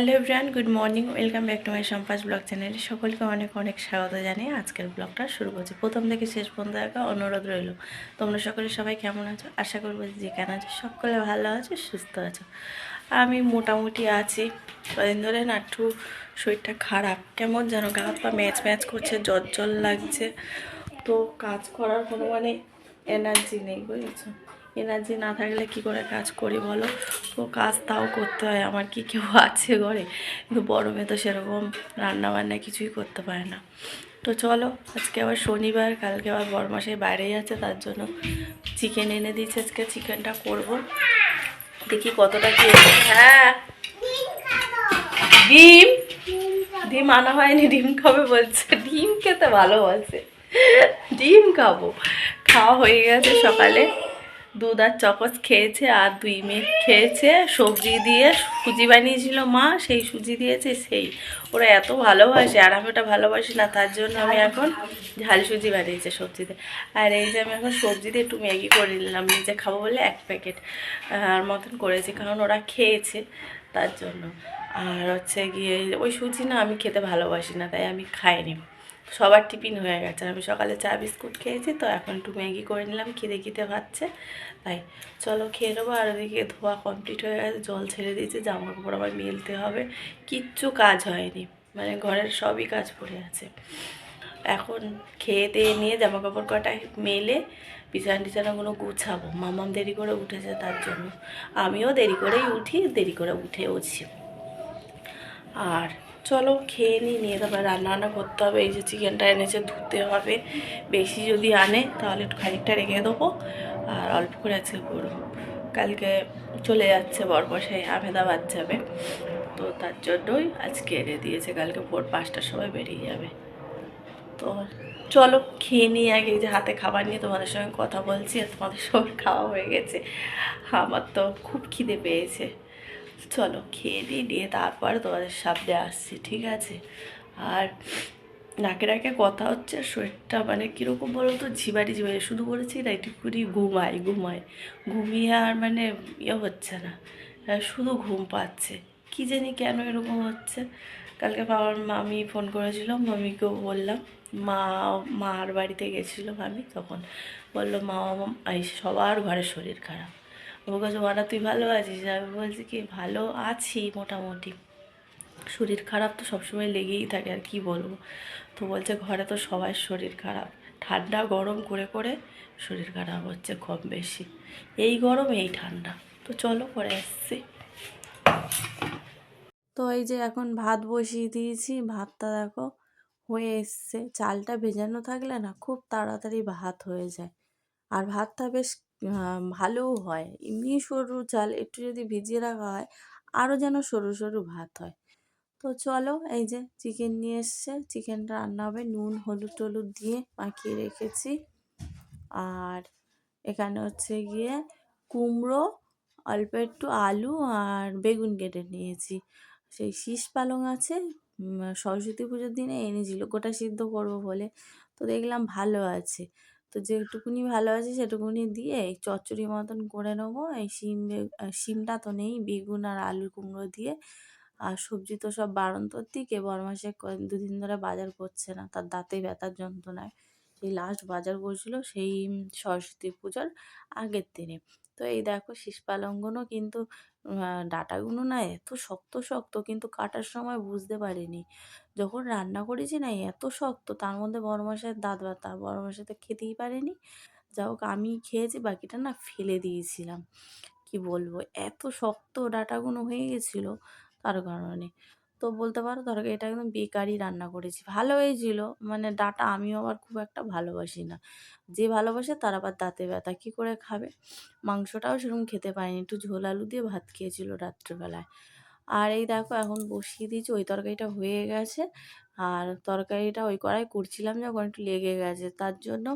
Hello everyone, good morning, welcome back to my সম্পাস blog চ্যানেলে সকলকে অনেক অনেক স্বাগত জানিয়ে আজকের ব্লগটা শুরু করছি। প্রথম থেকে শেষ পর্যন্ত দেখা অনুরোধ রইল। তোমরা সকলে সবাই কেমন আছো? আশা করব যে কেন আছো সকলে ভালো আছো, সুস্থ আছো। আমি মোটামুটি আছি। কদিন ধরে না একটু শরীরটা খারাপ। কেমন যেন গা হাত পা ম্যাচ ম্যাচ করছে জ্বর জ্বর লাগছে। তো কাজ করার কোনো মানে এনার্জি নেই, বুঝেছ? এনার্জি না থাকলে কি করে কাজ করি বলো? তো কাজ তাও করতে হয়, আমার কি কেউ আছে ঘরে? কিন্তু মেয়ে তো সেরকম রান্না বান্না কিছুই করতে পারে না। তো চলো, আজকে আবার শনিবার, কালকে আবার বড় মাসে বাইরেই আছে, তার জন্য চিকেন এনে দিয়েছে। আজকে চিকেনটা করব। দেখি কতটা কি হ্যাঁ। ডিম? ডিম আনা হয়নি, ডিম খাবে বলছে। ডিম খেতে ভালোবাসে। ডিম খাব। খাওয়া হয়ে গেছে সকালে। দুধ আর চকস খেয়েছে আর দুই মেঘ খেয়েছে। সবজি দিয়ে সুজি বানিয়েছিল মা, সেই সুজি দিয়েছে সেই। ওরা এত ভালোবাসে, আর আমি ওটা ভালোবাসি না, তার জন্য আমি এখন ঝাল সুজি বানিয়েছি সবজিতে। আর এই যে আমি এখন সবজি দিয়ে একটু ম্যাগি করে নিলাম, নিজে খাব বলে এক প্যাকেট, আর মতন করেছি, কারণ ওরা খেয়েছে তার জন্য। আর হচ্ছে গিয়ে ওই সুজি না আমি খেতে ভালোবাসি না, তাই আমি খাইনি। সবার টিফিন হয়ে গেছে। আমি সকালে চা, বিস্কুট খেয়েছি, তো এখন একটু ম্যাগি করে নিলাম, খিদে খিদে ভাবছে তাই চলো খেয়ে নেব। আর ওদিকে ধোয়া কমপ্লিট হয়ে গেছে, জল ছেড়ে দিয়েছে, জামা কাপড় আবার মেলতে হবে। কিচ্ছু কাজ হয়নি মানে ঘরের সবই কাজ পড়ে আছে। এখন খেয়ে দিয়ে নিয়ে জামা কাপড় কটা মেলে, বিছানা টিছানাগুলো গুছাবো। মামাম দেরি করে উঠেছে তার জন্য। আমিও দেরি করেই উঠি, দেরি করে উঠে উঠেওছি। আর চলো খেয়ে নিই নিয়ে তারপর রান্না বান্না করতে হবে। এই যে চিকেনটা এনেছে, ধুতে হবে। বেশি যদি আনে, তাহলে একটু খানিকটা রেখে দেবো। আর অল্প করে আজকে করব। কালকে চলে যাচ্ছে বরবসাই আহমেদাবাদ যাবে। তো তার জন্যই আজকে এনে দিয়েছে। কালকে ভোর পাঁচটার সময় বেরিয়ে যাবে। তো চলো খেয়ে নিই আগে। যে হাতে খাবার নিয়ে তোমাদের সঙ্গে কথা বলছি আর তোমাদের সবার খাওয়া হয়ে গেছে। আমার তো খুব খিদে পেয়েছে। চলো খেয়ে নিই নিয়ে তারপর তোমাদের সামনে আসছি, ঠিক আছে? আর নাকে নাকে কথা হচ্ছে শরীরটা মানে কীরকম বলো তো ঝিমারি ঝিমারি, শুধু বলেছি না একটুখানি ঘুমাই ঘুমাই ঘুমিয়ে। আর মানে ইয়ে হচ্ছে না শুধু ঘুম পাচ্ছে। কী জানি কেন এরকম হচ্ছে। কালকে বাবার মামি ফোন করেছিল, মামিকেও বললাম, মা, মার বাড়িতে গেছিল মামি, তখন বলল মা, এই সবার ঘরে শরীর খারাপ। ও কাছে বলা তুই ভালো আছিস? আমি বলছি কি, ভালো আছি মোটামুটি। শরীর খারাপ তো সবসময় লেগেই থাকে, আর কি বলব? তো বলছে, ঘরে তো সবার শরীর খারাপ। ঠান্ডা গরম করে করে শরীর খারাপ হচ্ছে কম বেশি। এই গরম, এই ঠান্ডা। তো চলো, পরে এসছি তো এই যে এখন ভাত বসিয়ে দিয়েছি, ভাতটা দেখো হয়ে এসছে। চালটা ভেজানো থাকলে না খুব তাড়াতাড়ি ভাত হয়ে যায়। আর ভাতটা বেশ ভালোও হয়। এমনি সরু চাল একটু যদি ভিজিয়ে রাখা হয় আরও যেন সরু সরু ভাত হয়। তো চলো, এই যে চিকেন নিয়ে এসছে। চিকেনটা রান্না হবে। নুন, হলুদ টলুদ দিয়ে মাখিয়ে রেখেছি। আর এখানে হচ্ছে গিয়ে কুমড়ো, অল্প একটু আলু আর বেগুন কেটে নিয়েছি। সেই শীষ পালং আছে। সরস্বতী পুজোর দিনে এনেছিল। গোটা সিদ্ধ করব বলে। তো দেখলাম ভালো আছে। তো যেটুকুনি ভালো আছে সেটুকুনি দিয়ে চচ্চড়ি মতন করে নেব। এই শিম শিমটা তো নেই, বেগুন আর আলু কুমড়ো দিয়ে। আর সবজি তো সব বাড়ন্তর দিকে বরমাসে দুদিন ধরে বাজার করছে না, তার দাঁতে ব্যথার যন্ত্রণায়। সেই লাস্ট বাজার করছিল সেই সরস্বতী পূজার আগের দিনে। তো এই দেখো শীষ পালঙ্গনও কিন্তু ডাটাগুলো না এত শক্ত শক্ত কিন্তু কাটার সময় বুঝতে পারিনি। যখন রান্না করেছি না এত শক্ত, তার মধ্যে বড় মশাইয়ের দাঁত ব্যথা বড় মশাই তো খেতেই পারেনি। যা হোক আমি খেয়েছি, বাকিটা না ফেলে দিয়েছিলাম। কি বলব, এত শক্ত ডাঁটাগুলো হয়ে গেছিল তার কারণে। তো বলতে পারো তরকারিটা একদম বেকারই রান্না করেছি। ভালো হয়েছিল মানে ডাঁটা আমিও আবার খুব একটা ভালোবাসি না। যে ভালোবাসে তার আবার দাঁতে ব্যথা কী করে খাবে? মাংসটাও সেরকম খেতে পারিনি, একটু ঝোল আলু দিয়ে ভাত খেয়েছিল রাত্রেবেলায়। আর এই দেখো এখন বসিয়ে দিয়েছি, ওই তরকারিটা হয়ে গেছে। আর তরকারিটা ওই কড়াই করছিলাম যখন একটু লেগে গেছে, তার জন্য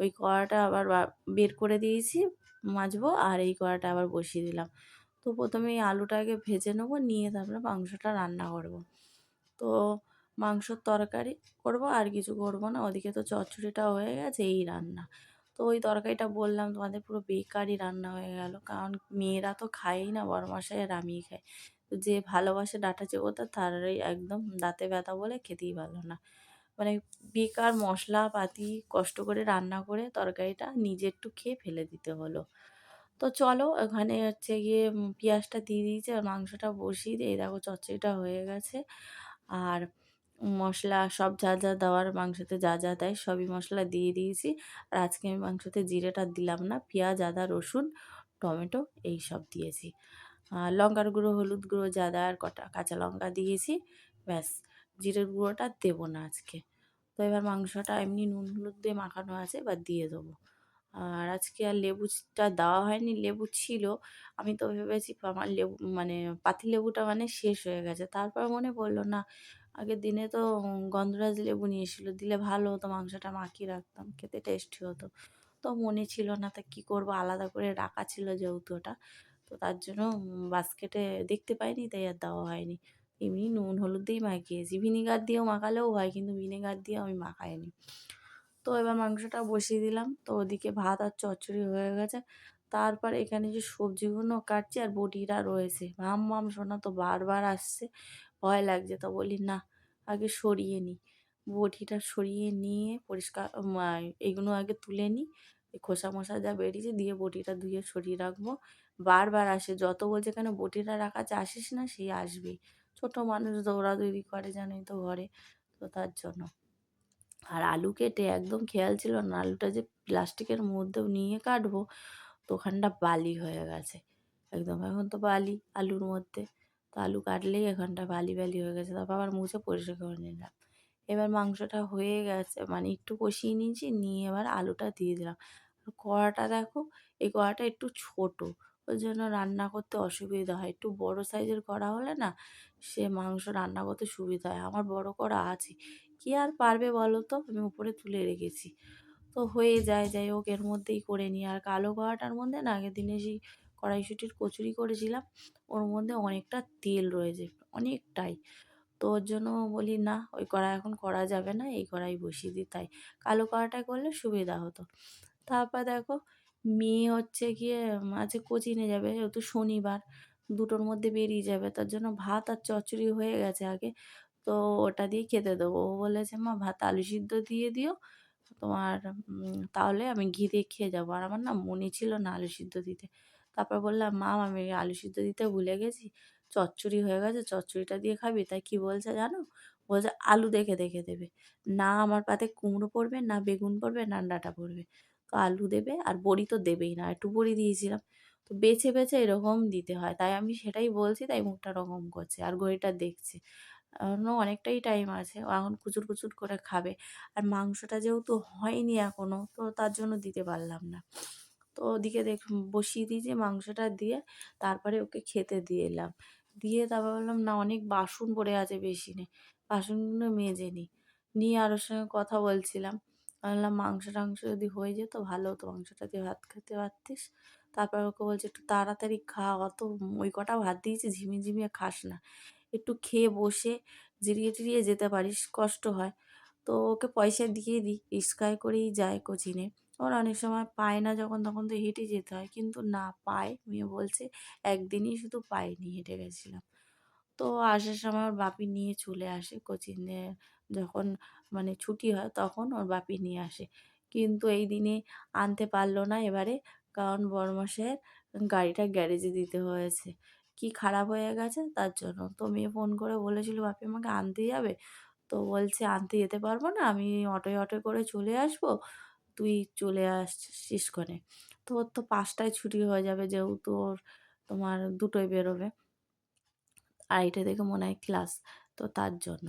ওই কড়াটা আবার বের করে দিয়েছি, মাজবো, আর এই কড়াটা আবার বসিয়ে দিলাম। তো প্রথমে এই আলুটাকে ভেজে নেব, নিয়ে তারপরে মাংসটা রান্না করব। তো মাংসর তরকারি করব, আর কিছু করব না। ওদিকে তো চচ্চড়িটা হয়ে গেছে, এই রান্না। তো ওই তরকারিটা বললাম, তোমাদের পুরো বেকারই রান্না হয়ে গেল, কারণ মেয়েরা তো খায়ই না বড় মশাই আর আমিই খাই। যে ভালোবাসে ডাঁটা চিবোতে তারই একদম দাঁতে ব্যথা বলে খেতেই পারল না। মানে বেকার মশলাপাতি কষ্ট করে রান্না করে তরকারিটা নিজে একটু খেয়ে ফেলে দিতে হলো। তো চলো ওখানে হচ্ছে গিয়ে পেঁয়াজটা দিয়ে দিয়েছি আর মাংসটা বসিয়ে দিয়ে দেখো চচ্চড়িটা হয়ে গেছে। আর মশলা সব যা যা দেওয়ার মাংসতে যা যা দেয় সবই মশলা দিয়ে দিয়েছি। আর আজকে আমি মাংসতে জিরেটা দিলাম না, পেঁয়াজ, আদা, রসুন, টমেটো এই সব দিয়েছি। লঙ্কার গুঁড়ো, হলুদ গুঁড়ো যা আর কটা কাঁচা লঙ্কা দিয়েছি। ব্যাস, জিরের গুঁড়োটা দেবো না আজকে। তো এবার মাংসটা এমনি নুন হলুদ দিয়ে মাখানো আছে, এবার দিয়ে দেবো। আর আজকে আর লেবুটা দেওয়া হয়নি, লেবু ছিল। আমি তো ভেবেছি আমার লেবু মানে পাতি লেবুটা মানে শেষ হয়ে গেছে। তারপর মনে পড়ল, না, আগের দিনে তো গন্ধরাজ লেবু নিয়েছিল, দিলে ভালো হতো, মাংসটা মাখিয়ে রাখতাম, খেতে টেস্টি হতো। তো মনে ছিল না, তা কী করব, আলাদা করে রাখা ছিল যেহেতু ওটা। তো তার জন্য বাস্কেটে দেখতে পাইনি, তাই আর দেওয়া হয়নি। এমনি নুন, হলুদ দিয়েই মাখিয়েছি। ভিনেগার দিয়েও মাখালেও হয়, কিন্তু ভিনেগার দিয়ে আমি মাখাইনি। তো এবার মাংসটা বসিয়ে দিলাম। তো ওদিকে ভাত আর চচ্চড়ি হয়ে গেছে। তারপর এখানে যে সবজিগুলো কাটছি আর বটিটা রয়েছে। মাম মাম শোনা তো বারবার আসছে। ভয় লাগছে তো বলি, না, আগে সরিয়ে নিই বটিটা সরিয়ে নিয়ে পরিষ্কার এগুলো আগে তুলে নিই খোসা মোসা যা বেরিয়েছে দিয়ে বটিটা ধুয়ে সরিয়ে রাখব। বারবার আসে। যত বলছে কেন বটিটা রাখা আছে, আসিস না, সেই আসবেই। ছোটো মানুষ দৌড়াদৌড়ি করে জানোই তো ঘরে। তো তার জন্য। আর আলু কেটে একদম খেয়াল ছিল না, আলুটা যে প্লাস্টিকের মধ্যে নিয়ে কাটবো, তো ওখানটা বালি হয়ে গেছে। একদম, এখন তো বালি আলুর মধ্যে। তো আলু কাটলেই এখানটা বালি বালি হয়ে গেছে। তারপর আবার মুছে পরিষ্কার করে নিলাম। এবার মাংসটা হয়ে গেছে মানে একটু কষিয়ে নিয়েছি, নিয়ে এবার আলুটা দিয়ে দিলাম। কড়াটা দেখো, এই কড়াটা একটু ছোট ওই জন্য রান্না করতে অসুবিধা হয়। একটু বড় সাইজের কড়া হলে না, সে মাংস রান্না করতে সুবিধা হয়। আমার বড় কড়া আছে কি আর পারবে বলো তো? আমি উপরে তুলে রেখেছি। তো হয়ে যায়, যাই হোক, এর মধ্যেই করে নিই। আর কালো কড়াটার মধ্যে না, আগের দিনে সেই কড়াইশুটির কচুরি করেছিলাম, ওর মধ্যে অনেকটা তেল রয়েছে, অনেকটাই। তো ওর জন্য বলি, না, ওই কড়া এখন করা যাবে না, এই কড়াই বসিয়ে দিই। তাই কালো কড়াটায় করলে সুবিধা হতো। তারপর দেখো, মেয়ে হচ্ছে গিয়ে আজকে কোচিংয়ে যাবে, যেহেতু শনিবার, দুটোর মধ্যে বেরিয়ে যাবে, তার জন্য ভাত আর চচ্চড়ি হয়ে গেছে আগে। তো ওটা দিয়ে খেতে দেবো। ও বলেছে, মা, ভাত, আলু সিদ্ধ দিয়ে দিও। তোমার তাহলে আমি ঘি দিয়ে খেয়ে যাব। আর আমার না মনে ছিল না আলু সিদ্ধ দিতে। তারপর বললাম, মা, আমি আলু সিদ্ধ দিতে ভুলে গেছি। চচ্চড়ি হয়ে গেছে, চচ্চড়িটা দিয়ে খাবি? তাই কি বলছে জানো? বলছে, আলু দেখে দেখে দেবে। না আমার পাতে কুমড়ো পড়বে, না বেগুন পড়বে, না ডাঁটা পড়বে। তো আলু দেবে, আর বড়ি তো দেবেই না, একটু বড়ি দিয়েছিলাম। তো বেছে বেছে এরকম দিতে হয়। তাই আমি সেটাই বলছি, তাই মুখটা রকম করছে, আর ঘড়িটা দেখছে। এখনও অনেকটাই টাইম আছে। এখন কুচুর কুচুর করে খাবে। আর মাংসটা যেহেতু হয়নি এখনও তো তার জন্য দিতে পারলাম না। তো ওদিকে দেখ, বসিয়ে দিয়েছি মাংসটা দিয়ে তারপরে ওকে খেতে দিয়ে এলাম। দিয়ে তারপর বললাম, না, অনেক বাসন পড়ে আছে বেশি নেই বাসনগুলো মেজে নিই নিয়ে আর ওর সঙ্গে কথা বলছিলাম। বললাম মাংস টাংস যদি হয়ে যেত ভালো হতো। মাংসটা দিয়ে ভাত খেতে পারতিস? তারপর ওকে বলছে, একটু তাড়াতাড়ি খা, অত ওই কটা ভাত দিয়েছি, ঝিমিয়ে ঝিমিয়ে খাস না। একটু খেয়ে বসে জিরিয়ে টিরিয়ে যেতে পারিস, কষ্ট হয়। তো ওকে পয়সা দিয়ে দিই রিক্সায় করেই যায় কোচিংয়ে ওর অনেক সময় পায় না যখন তখন তো হেঁটে যেতে হয়, কিন্তু না পায়। মেয়ে বলছে, একদিনই শুধু পাইনি, হেঁটে গেছিলাম। তো আসার সময় ওর বাপি নিয়ে চলে আসে কোচিংয়ে যখন মানে ছুটি হয়, তখন ওর বাপি নিয়ে আসে। কিন্তু এই দিনে আনতে পারল না, এবারে কারণ বড়মশাইয়ের গাড়িটা গ্যারেজে দিতে হয়েছে। কি খারাপ হয়ে গেছে তার জন্য। তো মেয়ে ফোন করে বলেছিল, বাপি আমাকে আনতে যাবে? তো বলছে, আনতে যেতে পারব না, আমি অটোয় অটোয় করে চলে আসব, তুই চলে আসছিস ক্ষণে তো ওর তো পাঁচটায় ছুটি হয়ে যাবে যেহেতু ওর তোমার দুটোই বেরোবে আড়াইটে থেকে মনে হয় ক্লাস তো তার জন্য।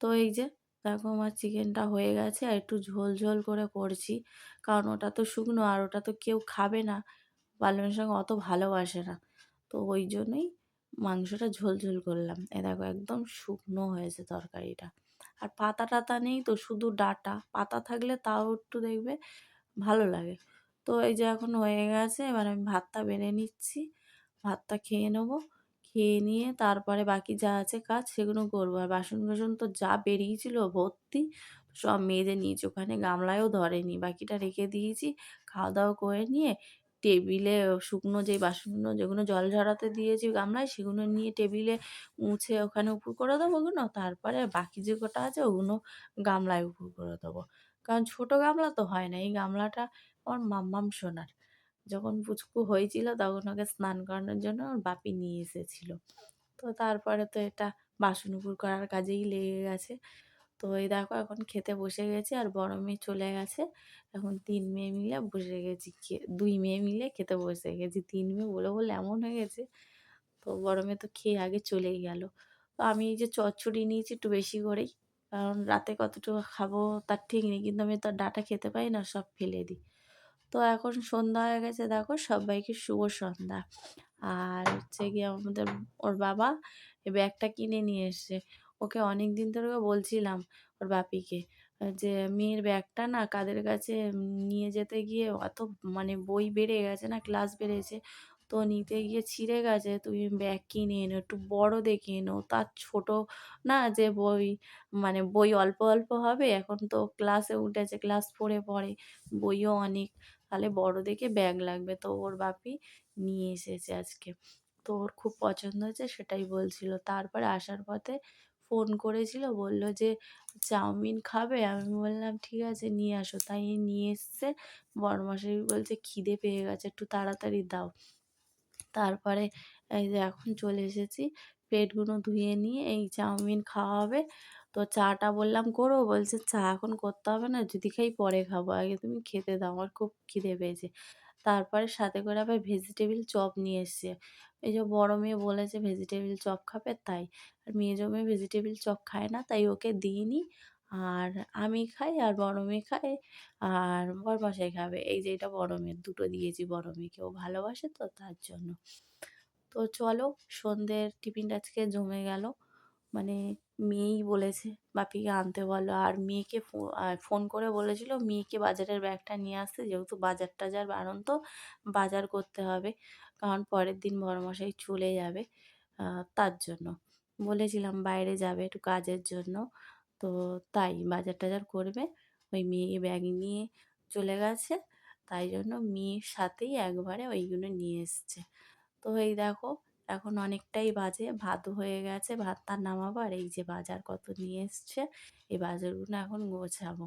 তো এই যে দেখো আমার চিকেনটা হয়ে গেছে আর একটু ঝোল ঝোল করে করছি। কারণ ওটা তো শুকনো আর ওটা তো কেউ খাবে না। পালংয়ের সঙ্গে অত ভালোবাসে না। তো ওই জন্যই মাংসটা ঝোল ঝোল করলাম। এ দেখো একদম শুকনো হয়েছে তরকারিটা। আর পাতা টাতা নেই তো শুধু ডাটা। পাতা থাকলে তাও একটু দেখবে ভালো লাগে। তো এই যে এখন হয়ে গেছে, এবার আমি ভাতটা বেড়ে নিচ্ছি। ভাতটা খেয়ে নেব। খেয়ে নিয়ে তারপরে বাকি যা আছে কাজ সেগুলো করব। আর বাসন কোসন তো যা বেরিয়েছিল ভর্তি, সব মেজে নিয়েছি। ওখানে গামলায়ও ধরেনি। বাকিটা রেখে দিয়েছি খাওয়া দাওয়া করে নিয়ে টেবিলে শুকনো যে বাসনগুলো, যেগুলো জল ঝরাতে দিয়েছি গামলায়, সেগুলো নিয়ে টেবিলে মুছে ওখানে উপুর করে দেবো ওগুলো। তারপরে বাকি যে কটা আছে ওগুলো গামলায় উপুর করে দেবো। কারণ ছোটো গামলা তো হয় না। এই গামলাটা আমার মাম্মাম সোনার। যখন পুচকু হয়েছিল তখন ওকে স্নান করানোর জন্য ওর বাপি নিয়ে এসেছিল। তো তারপরে তো এটা বাসন উপুর করার কাজেই লেগে গেছে। তো এই দেখো এখন খেতে বসে গেছি আর বড় মেয়ে চলে গেছে। এখন তিন মেয়ে মিলে বসে গেছি দুই মেয়ে মিলে খেতে বসে গেছি। তিন মেয়ে বলে বলে এমন হয়ে গেছে। তো বড় মেয়ে তো খেয়ে আগে চলেই গেল। তো আমি এই যে চচ্চড়ি নিয়েছি একটু বেশি করেই। কারণ রাতে কতটুকু খাব তার ঠিক নেই। কিন্তু আমি তো ডাটা খেতে পাই না, সব ফেলে দিই। তো এখন সন্ধ্যা হয়ে গেছে, দেখো সবাইকে শুভ সন্ধ্যা। আর হচ্ছে গিয়ে আমাদের ওর বাবা এই ব্যাগটা কিনে নিয়ে এসছে। ওকে অনেক দিন ধরে বলছিলাম ওর বাপিকে যে মেয়ের ব্যাগটা না কাদের কাছে নিয়ে যেতে গিয়ে অত মানে বই বেড়ে গেছে না, ক্লাস বেড়েছে, তো নিতে গিয়ে ছিঁড়ে গেছে। তুমি ব্যাগ কিনে এনো একটু বড় দেখে এনো, তার ছোট না যে বই মানে বই অল্প অল্প হবে, এখন তো ক্লাসে উঠেছে ক্লাস ফোরে পড়ে, বইও অনেক। তাহলে বড় দেখে ব্যাগ লাগবে। তো ওর বাপি নিয়ে এসেছে আজকে। তো ওর খুব পছন্দ হয়েছে, সেটাই বলছিল। তারপরে আসার পথে ফোন করেছিল, বলল যে, চাউমিন খাবে? আমি বললাম, ঠিক আছে, নিয়ে আসো। তাই নিয়ে এসছে। বড়মশাই বলছে, খিদে পেয়ে গেছে, একটু তাড়াতাড়ি দাও। তারপরে এই যে এখন চলে এসেছি পেটগুলো ধুয়ে নিয়ে এই চাউমিন খাওয়া হবে। তো চাটা বললাম, করো। বলছে, চা এখন করতে হবে না, যদি খাই পরে খাব। আগে তুমি খেতে দাও, আমার খুব খিদে পেয়েছে। তারপরে সাথে করে আবার ভেজিটেবিল চপ নিয়ে এসছে। এই যে বড় মেয়ে বলেছে ভেজিটেবিল চপ খাবে? তাই। আর মেয়ে ভেজিটেবিল চপ খায় না, তাই ওকে দিইনি আর আমি খাই, আর বড় মেয়ে খায়, আর বরমশাই খাবে। এই যে এটা বড় মেয়ের দুটো দিয়েছি বড় মেয়েকে। ও ভালোবাসে তো তার জন্য। তো চলো, সন্ধ্যের টিফিনটা আজকে জমে গেল। মানে মেয়েই বলেছে, বাপিকে আনতে বলো। আর মেয়েকে ফোন করে বলেছিল, মেয়েকে বাজারের ব্যাগটা নিয়ে আসতে, যেহেতু বাজার টাজার বারণ তো, বাজার করতে হবে। কারণ পরের দিন বড়মশাই চলে যাবে তার জন্য। বলেছিলাম, বাইরে যাবে একটু কাজের জন্য। তো তাই বাজার টাজার করবে, ওই মেয়ে ব্যাগ নিয়ে চলে গেছে। তাই জন্য মেয়ের সাথেই একবারে ওইগুলো নিয়ে এসছে। তো এই দেখো এখন অনেকটাই বাজে। ভাত হয়ে গেছে ভাতটা নামাবো আর এই যে বাজার কত নিয়ে এসছে, এই বাজারগুলো এখন গোছাবো।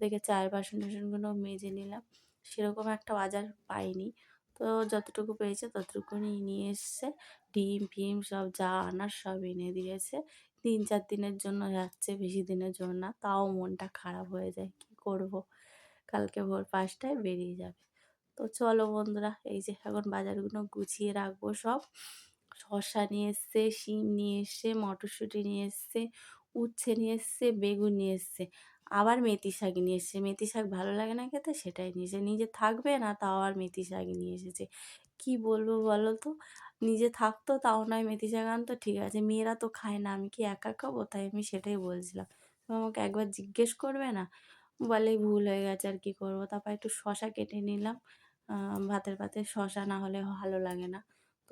দেখে চায়ের বাসন টাসনগুলো মেজে নিলাম। সেরকম একটা বাজার পাইনি। তো যতটুকু পেয়েছে ততটুকুনি নিয়ে এসছে। ডিম, ফিম সব যা আনার সব এনে দিয়েছে। তিন চার দিনের জন্য যাচ্ছে, বেশি দিনের জন্য না। তাও মনটা খারাপ হয়ে যায়। কী করব? কালকে ভোর পাঁচটায় বেরিয়ে যাবে। তো চলো বন্ধুরা, এই যে এখন বাজারগুলো গুছিয়ে রাখব সব। শসা নিয়ে এসছে, শিম নিয়ে এসছে, মটরশুঁটি নিয়ে এসছে, উচ্ছে নিয়ে এসছে, বেগুন নিয়ে এসছে, আবার মেথি শাক নিয়ে এসছে। মেথি শাক ভালো লাগে না খেতে, সেটাই নিয়ে নিয়েছে নিজে থাকবে না, তাও আর মেথি শাক নিয়ে এসেছে। কি বলব বলো তো? নিজে থাকতো, তাও নয় মেথি শাক আনতো, ঠিক আছে, মেয়েরা তো খায় না, আমি কি একা খাব? তাই আমি সেটাই বলছিলাম। আমাকে একবার জিজ্ঞেস করবে না? বলেই ভুল হয়ে গেছে আর কি করব। তারপর একটু শশা কেটে নিলাম। ভাতের পাতে শশা না হলে ভালো লাগে না।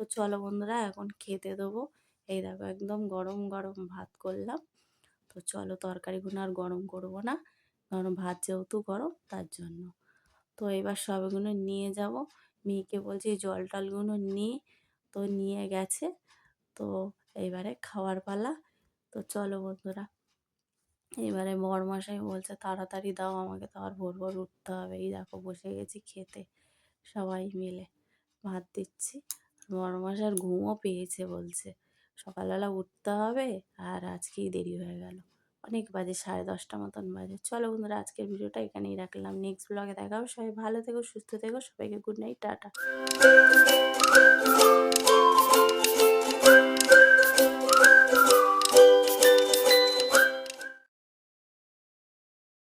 তো চলো বন্ধুরা, এখন খেতে দেবো। এই দেখো, একদম গরম গরম ভাত করলাম। তো চলো তরকারিগুলো আর গরম করব না, কারণ ভাত যেহেতু গরম, তার জন্য। তো এবার সবগুলো নিয়ে যাব। মেয়েকে বলছি জল টলগুলো নিয়ে তো নিয়ে গেছে। তো এবারে খাওয়ার পালা। তো চলো বন্ধুরা, এবারে বরমশাই বলছে, তাড়াতাড়ি দাও আমাকে, তো আর ভোর ভোর উঠতে হবে। এই দেখো, বসে গেছি খেতে সবাই মিলে। ভাত দিচ্ছি। বড়মাসার ঘুমও পেয়েছে বলছে। সকালবেলা উঠতে হবে আর আজকেই দেরি হয়ে গেল। অনেক বাজে, সাড়ে দশটা মতন বাজে। চলো বন্ধুরা, আজকের ভিডিওটা এখানেই রাখলাম। নেক্সট ব্লগে দেখাও সবাই ভালো থেকো, সুস্থ থেকো। সবাইকে গুড নাইট টাটা।